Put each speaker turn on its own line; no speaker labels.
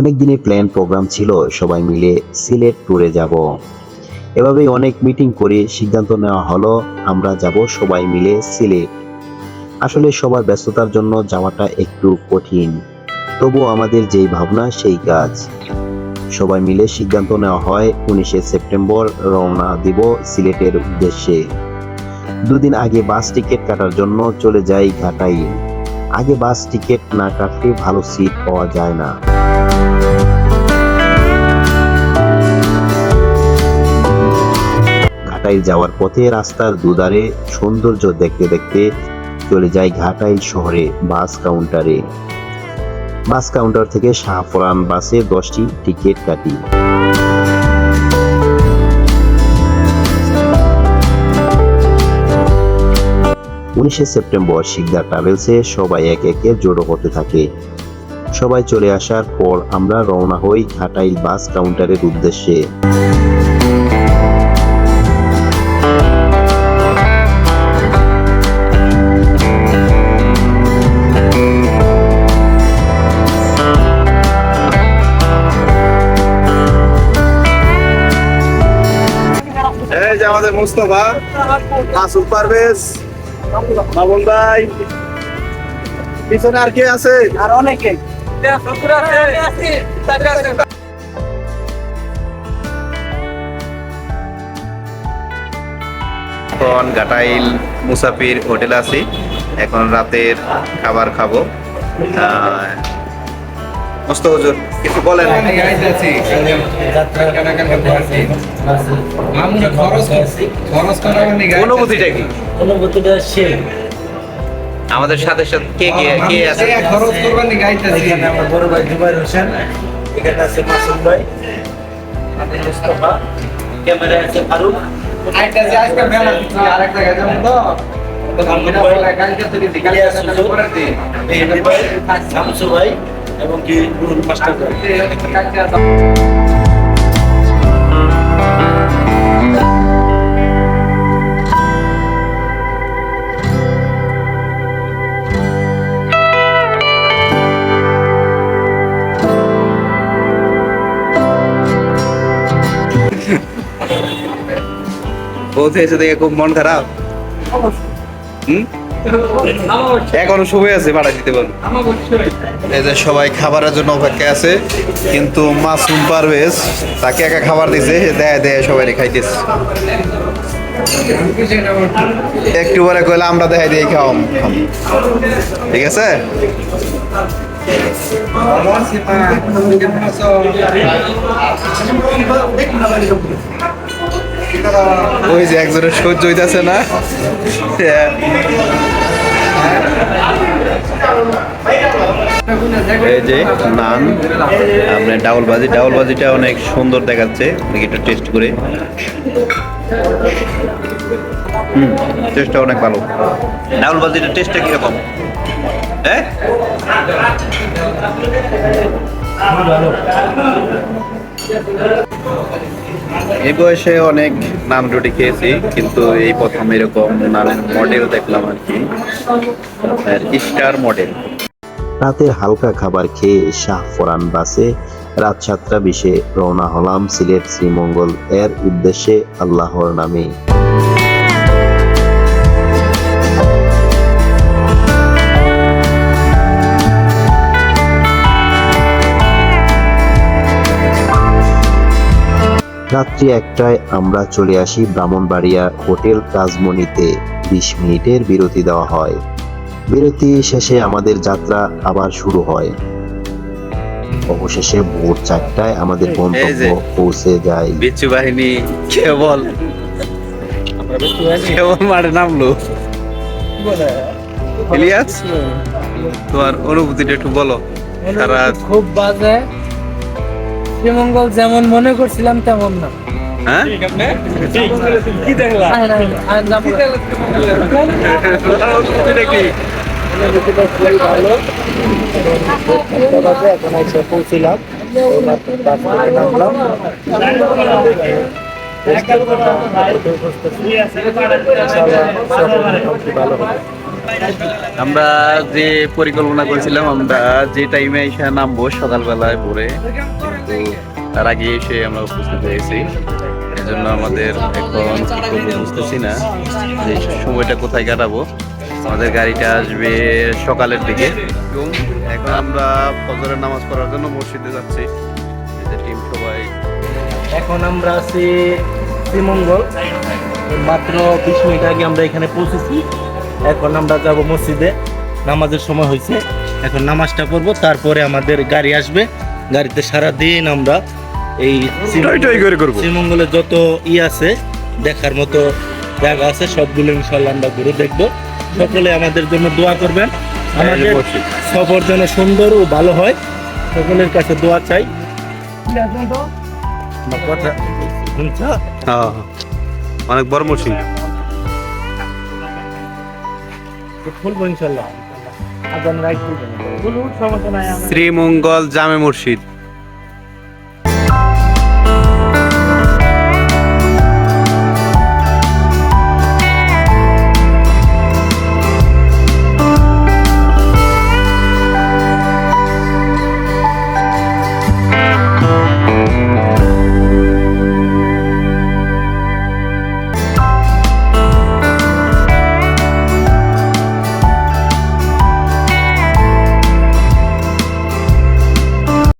অনেক দিনের plan programme ছিল, সবাই মিলে সিলেট ট্যুরে যাব। এভাবেই অনেক মিটিং করে সিদ্ধান্ত নেওয়া হলো, আমরা যাব সবাই মিলে সিলেট। আসলে সবার ব্যস্ততার জন্য যাওয়াটা একটু কঠিন, তবু আমাদের যেই ভাবনা সেই কাজ। সবাই মিলে সিদ্ধান্ত নেওয়া হয়, উনিশে সেপ্টেম্বর রওনা দিব সিলেটের উদ্দেশ্যে। দুদিন আগে বাস টিকিট কাটার জন্য চলে যাই ঘাটাই আগে বাস টিকিট না কাটলে ভালো সিট পাওয়া যায় না। ঘাটাইল যাওয়ার পথে রাস্তার দুধারে সৌন্দর্য দেখতে দেখতে চলে যাই ঘাটাইল শহরে বাস কাউন্টারে। বাস কাউন্টার থেকে শাহফরান বাসে দশটি টিকিট কাটি। উনিশে সেপ্টেম্বর শিকদার ট্রাভেলসে সবাই এক একে জড়ো হতে থাকে। সবাই চলে আসার পর আমরা রওনা হই ঘাটাইল বাস কাউন্টারের উদ্দেশ্যে।
এই যে আমাদের মুস্তফা মাসুদ পারভেজ মামুন ভাই। পিছনে আর কে আছে?
আর অনেকে।
এখন ঘাটাইল মুসাফির হোটেলে আছি। এখন রাতের খাবার খাব। আহ, মুস্ত হুজুর কিছু বলেন? অনুভূতিটা কি?
অনুভূতিটা সে
আমাদের সাথে সাথে কে কে কে আছে?
এখানে আমার বড় ভাই জুবাইর হোসেন এখানে আছে মাসুদ ভাই আমি মুস্তফা ক্যামেরায় আছে ফারুক। ইলিয়াস হুজুর, মেহেদি ভাই শামসু ভাই এবং কি নুরুল
বলতে এসে দেখে খুব মন খারাপ? হুম? এখনও সময় আছে, ভাড়া দিতে পারব এই যে সবাই খাবারের জন্য অপেক্ষা আছে, কিন্তু মাসুম পারভেজ তাকে একা খাবার দিছে দেয় দেয়, সবাই খাইতেছে। একটু পরে কইলে আমরা দেখাই দিয়ে খাওয়াম। ঠিক আছে? ওই যে একজনের সহ্য হইতাছে না। এই যে নান, আপনার ডাউল ভাজি অনেক সুন্দর দেখাচ্ছে, দেখি একটু টেস্ট করে। হুম টেস্টটা অনেক ভালো। ডাউল ভাজিটা টেস্টটা কীরকম? হ্যাঁ? এই বয়সে অনেক নান রুটি খেয়েছি, কিন্তু এই প্রথম এরকম নামের মডেল দেখলাম আর কি। স্টার মডেল
রাতের হালকা খাবার খেয়ে শাহ ফোরান বাসে রাত সাতটা বিশে রওনা হলাম সিলেট শ্রীমঙ্গল এর উদ্দেশ্যে আল্লাহর নামে। রাত্রি একটায় আমরা চলে আসি ব্রাহ্মণবাড়িয়া হোটেল রাজমণিতে। বিশ মিনিটের বিরতি দেওয়া হয়। বিরতি শেষে আমাদের যাত্রা আবার শুরু হয়। অবশেষে ভোর চারটায় আমাদের গন্তব্য পৌঁছে যায়।
বিচ্ছু বাহিনী কেবল। কেবল মাঠে নামলো। ইলিয়াস তোমার অনুভূতিটা একটু বলো।
খুব বাজে। শ্রীমঙ্গল যেমন মনে করছিলাম তেমন না।
হ্যাঁ?
কি দেখলা? এখন এসে পৌঁছিলাম নামলাম
আমরা যে পরিকল্পনা করেছিলাম আমরা যে টাইমে এসে নামবো সকালবেলায় ভোরে তার আগে এসে আমরা উপস্থিত হয়েছি। এজন্য আমাদের এখন বুঝতেছি না যে সময়টা কোথায় কাটাবো। আমাদের গাড়িটা আসবে সকালের দিকে। এখন আমরা ফজরের নামাজ পড়ার জন্য মসজিদে যাচ্ছি। টিম সবাই।
এখন আমরা আছি শ্রীমঙ্গল। মাত্র বিশ মিনিট আগে আমরা এখানে পৌঁছেছি। এখন আমরা যাব মসজিদে। নামাজের সময় হয়েছে। এখন নামাজটা পড়ব। তারপরে আমাদের গাড়ি আসবে। গাড়িতে সারা দিন আমরা এই শ্রীমঙ্গল- শ্রীমঙ্গলে যত ই আছে দেখার মতো জায়গা আছে সবগুলো ইনশাল্লাহ আমরা ঘুরে দেখব। সকলে আমাদের জন্য দোয়া করবেন। আমাদের সফর যেন সুন্দর ও ভালো হয়। সকলের কাছে দোয়া চাই। কথা
হ্যাঁ অনেক বড় মসজিদ শ্রীমঙ্গল জামে মসজিদ।